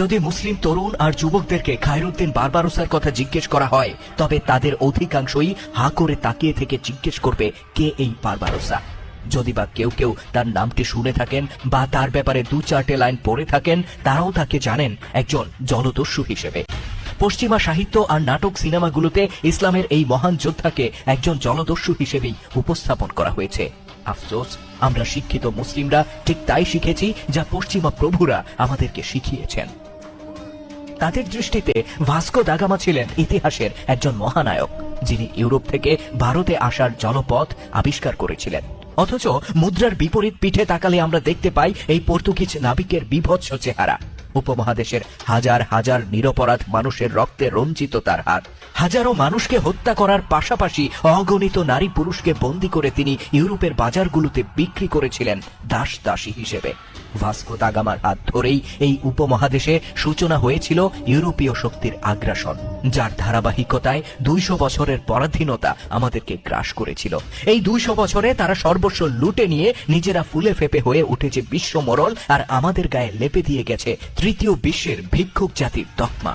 যদি মুসলিম তরুণ আর যুবকদেরকে খায়রুদ্দিন বারবারুসার কথা জিজ্ঞেস করা হয়, তবে তাদের অধিকাংশই হা করে তাকিয়ে থেকে জিজ্ঞেস করবে, কে এই বারবারুসা? যদি বা কেউ কেউ তার নামটি শুনে থাকেন বা তার ব্যাপারে দু চারটে লাইন পড়ে থাকেন, তারাও তাকে জানেন একজন জলদস্যু হিসেবে। পশ্চিমা সাহিত্য আর নাটক সিনেমাগুলোতে ইসলামের এই মহান যোদ্ধাকে একজন জলদস্যু হিসেবেই উপস্থাপন করা হয়েছে। আফসোস, আমরা শিক্ষিত মুসলিমরা, ঠিক তাই শিখেছি যা পশ্চিমা প্রভুরা আমাদেরকে শিখিয়েছেন। তাদের দৃষ্টিতে ভাস্কো দাগামা ছিলেন ইতিহাসের একজন মহানায়ক, যিনি ইউরোপ থেকে ভারতে আসার জলপথ আবিষ্কার করেছিলেন। অথচ মুদ্রার বিপরীত পিঠে তাকালে আমরা দেখতে পাই এই পর্তুগিজ নাবিকের বিভৎস চেহারা। উপমহাদেশের হাজার হাজার নিরপরাধ মানুষের রক্তে রঞ্জিত তার হাত। হাজারো মানুষকে হত্যা করার পাশাপাশি অগণিত নারী পুরুষকে বন্দি করে তিনি ইউরোপের বাজারগুলোতে বিক্রি করেছিলেন দাস দাসী হিসেবে। ভাস্কো দাগামার হাত ধরেই এই উপমহাদেশে সূচনা হয়েছিল ইউরোপীয় শক্তির আগ্রাসন, যার ধারাবাহিকতায় দুইশো বছরের পরাধীনতা আমাদেরকে গ্রাস করেছিল। এই দুইশো বছরে তারা সর্বস্ব লুটে নিয়ে নিজেরা ফুলে ফেপে হয়ে উঠেছে বিশ্ব মরল আর আমাদের গায়ে লেপে দিয়ে গেছে তৃতীয় বিশ্বের ভিক্ষুক জাতির তকমা।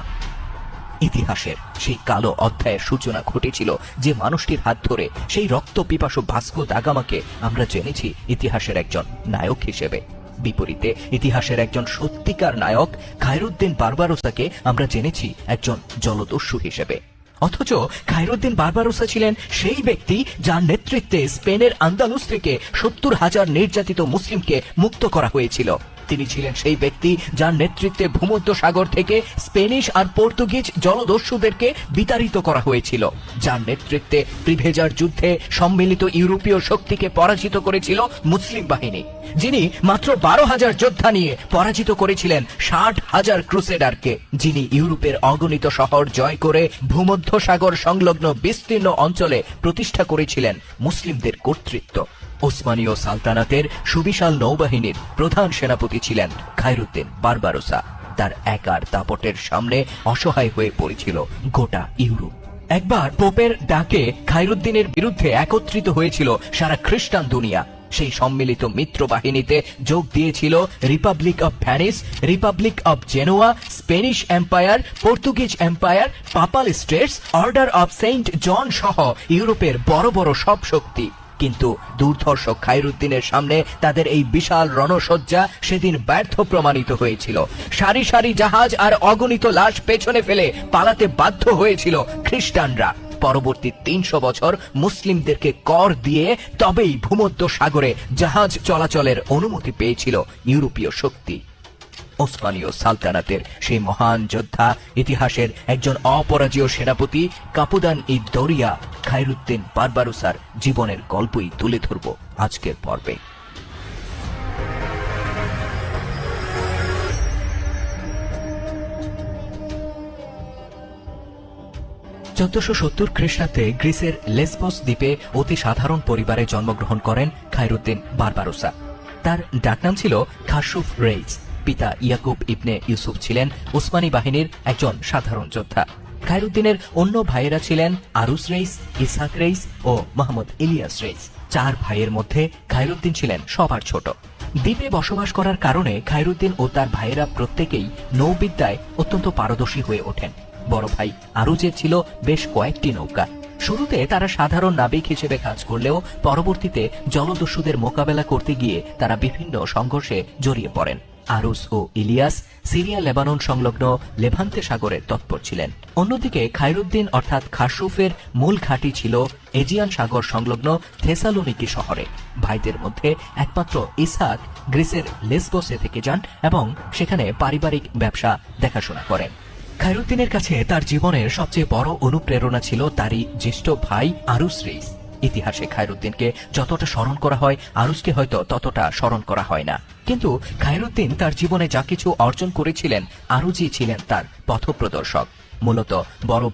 ইতিহাসের সেই কালো অধ্যায়ের সূচনা ঘটেছিল যে মানুষটির হাত ধরে সেই রক্ত পিপাসু ভাস্কো দাগামাকে আমরা জেনেছি ইতিহাসের একজন নায়ক হিসেবে। বিপরীতে ইতিহাসের একজন সত্যিকার নায়ক খায়রুদ্দিন বারবারোসাকে আমরা জেনেছি একজন জলদস্যু হিসেবে। অথচ খায়রুদ্দিন বারবারোসা ছিলেন সেই ব্যক্তি যার নেতৃত্বে স্পেনের আন্দালুস থেকে সত্তর হাজার নির্যাতিত মুসলিমকে মুক্ত করা হয়েছিল। তিনি ছিলেন সেই ব্যক্তি যার নেতৃত্বে ভূমধ্য সাগর থেকে স্পেনিশ আর পর্তুগিজ জলদস্যুদেরকে বিতাড়িত করা হয়েছিল, যার নেতৃত্বে প্রিভেজার যুদ্ধে সম্মিলিত ইউরোপীয় শক্তিকে পরাজিত করেছিল মুসলিম বাহিনী। যিনি মাত্র বারো হাজার যোদ্ধা নিয়ে পরাজিত করেছিলেন ষাট হাজার ক্রুসেডারকে, যিনি ইউরোপের অগণিত শহর জয় করে ভূমধ্য সাগর সংলগ্ন বিস্তীর্ণ অঞ্চলে প্রতিষ্ঠা করেছিলেন মুসলিমদের কর্তৃত্ব। ওসমানীয় সালতানাতের সুবিশাল নৌবাহিনীর প্রধান সেনাপতি ছিলেন খায়রুদ্দিন বারবারোসা। তার একার দাপটের সামনে অসহায় হয়ে পড়েছিল গোটা ইউরোপ। একবার পোপের ডাকে খায়রুদ্দিনের বিরুদ্ধে একত্রিত হয়েছিল সারা খ্রিস্টান দুনিয়া। সেই সম্মিলিত মিত্র বাহিনীতে যোগ দিয়েছিল republic of Venice republic of Genoa, Spanish empire, Portuguese empire, papal states, order of Saint John সহ ইউরোপের বড় বড় সব শক্তি। কিন্তু দুর্ধর্ষ খায়রুদ্দিনের সামনে তাদের এই বিশাল রণসজ্জা সেদিন ব্যর্থ প্রমাণিত হয়েছিল। সারি সারি জাহাজ আর অগণিত লাশ পেছনে ফেলে পালাতে বাধ্য হয়েছিল খ্রিস্টানরা। পরবর্তী তিনশো বছর মুসলিমদেরকে কর দিয়ে তবেই ভূমধ্য সাগরে জাহাজ চলাচলের অনুমতি পেয়েছিল ইউরোপীয় শক্তি। ওসমানীয় সালতানাতের সেই মহান যোদ্ধা, ইতিহাসের একজন অপরাজীয় সেনাপতি কাপুদান ই দরিয়া খায়রুদ্দিন বারবারুসার জীবনের গল্পই তুলে ধরব আজকের পর্বে। চোদ্দশো সত্তর খ্রিস্টাব্দে গ্রিসের লেসবস দ্বীপে অতি সাধারণ পরিবারে জন্মগ্রহণ করেন খায়রুদ্দিন বারবারোসা তার ডাকনাম ছিল খাসুফ রেইস পিতা ইয়াকুব ইবনে ইউসুফ ছিলেন উসমানী বাহিনীর একজন সাধারণ যোদ্ধা। খায়রুদ্দিনের অন্য ভাইয়েরা ছিলেন আরুস রেইস, ইসহাক রেইস ও মোহাম্মদ ইলিয়াস রেইস। চার ভাইয়ের মধ্যে খায়রুদ্দিন ছিলেন সবার ছোট। দ্বীপে বসবাস করার কারণে খায়রুদ্দিন ও তার ভাইয়েরা প্রত্যেকেই নৌবিদ্যায় অত্যন্ত পারদর্শী হয়ে ওঠেন। বড় ভাই আরুজের ছিল বেশ কয়েকটি নৌকা। শুরুতে তারা সাধারণ নাবিক হিসেবে কাজ করলেও পরবর্তীতে জলদস্যুদের মোকাবেলা করতে গিয়ে তারা বিভিন্ন সংঘর্ষে জড়িয়ে পড়েন। আরুস ও ইলিয়াস সিরিয়া, লেবানন সংলগ্ন লেভান্তে সাগরে তৎপর ছিলেন। অন্যদিকে খায়রুদ্দিন অর্থাৎ খাসুফের মূল ঘাঁটি ছিল এজিয়ান সাগর সংলগ্ন থেসালোনিকি শহরে। ভাইদের মধ্যে একমাত্র ইসাক গ্রিসের লেসবসে থেকে যান এবং সেখানে পারিবারিক ব্যবসা দেখাশোনা করেন। খায়রুদ্দিনের কাছে তার জীবনের সবচেয়ে বড় অনুপ্রেরণা ছিল তারই জ্যেষ্ঠ ভাই আরুস রেইস ইতিহাসে খায়রুদ্দিনকে যতটা স্মরণ করা হয় আরুজকে হয়তো ততটা স্মরণ করা হয় না। কিন্তু খায়রুদ্দিন তার জীবনে যা কিছু অর্জন করেছিলেন আরুজি ছিলেন তার পথপ্রদর্শক। মূলত বড়